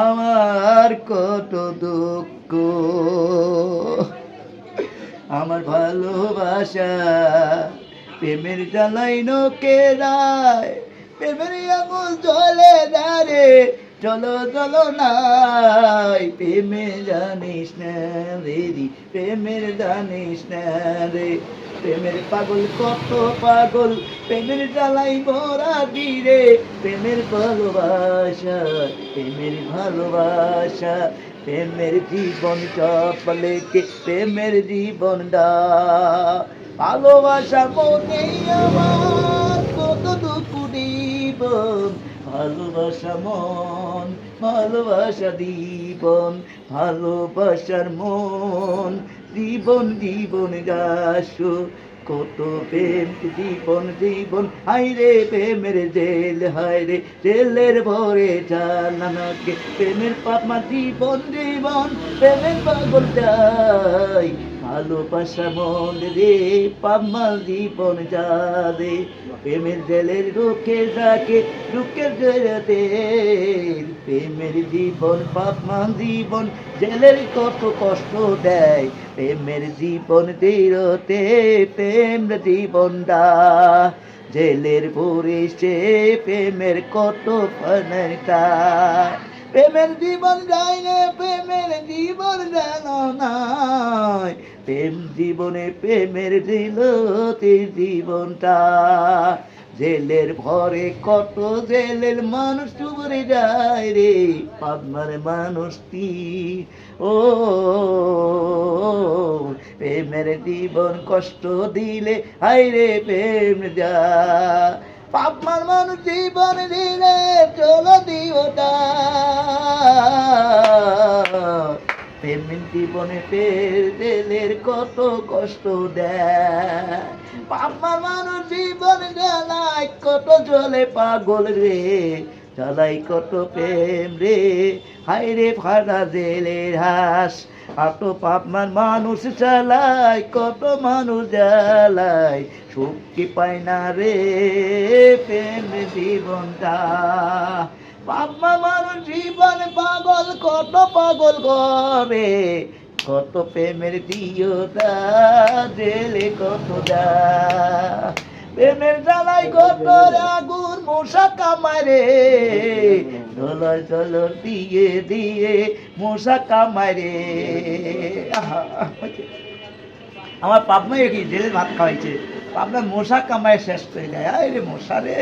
আমার কত দুঃখ। আমার ভালোবাসা প্রেমের জ্বালাই নকেরায় প্রেমের আঙুল জলে দাঁড়ে চলো চলো নাই প্রেমে জানিস না রে প্রেমের জানিস না রে। প্রেমের পাগল কত পাগল, প্রেমের জ্বালাই ভরা দিরে প্রেমের ভালোবাসা প্রেমের ভালোবাসা, প্রেমের জীবন চপলেকে প্রেমের জীবন দা ভালোবাসা মনে আমার। ভালোবাসা মন, ভালোবাসা জীবন, ভালোবাসার মন, জীবন জীবন গাছো, কত প্রেম জীবন জীবন হাইরে প্রেমের জেল হাইরে জেলের ভরে জানানাকে প্রেমের পাপমা জীবন জীবন, প্রেমের পাগল যাই ভালোবাসা মন রে, পাম্মাল জীবন যা রে প্রেমের জেলের রুখে যাকে, রুখে জেলেতে। প্রেমের জীবন পাপমান জীবন, জেলের কত কষ্ট দেয়। প্রেমের জীবন দৃঢ়তে প্রেম জীবন দা জেলের সে প্রেমের কত ফানতা প্রেমের জীবন যায় না, প্রেমের জীবন জানো নাই প্রেম জীবনে প্রেমের দিল জীবনটা। জেলের ভরে কত জেলের মানুষ চুবরে যায় রে, পাবনার মানুষটি। ও, প্রেমের জীবন কষ্ট দিলে হাই রে প্রেম যা। পাবনার মানুষ জীবন দিলে চলো দিওটা। প্রেমের জীবনে পের জেলের কত কষ্ট দেয়। পাপমার মানুষ জীবন জ্বালাই কত জলে পাগল রে জ্বালাই কত প্রেম রে। হাই রে ফাটা জেলের হাস আটো পাপমার মানুষ চালাই কত মানুষ জ্বালাই শক্তি পায় না রে প্রেম জীবনটা। বাবা মানুষ জীবন পাগল, কত পাগল করে কত প্রেমের দিওটা জেলে কত দা। প্রেমের জ্বালাই কত আগুন, মশা কামারে ডলর ডলর দিয়ে দিয়ে মশা কামারে আমার পাপনাই কি জেলে ভাত খাওয়াইছে। পাপনা মশা কামায় শেষ করে দেয় আরে মশা রে।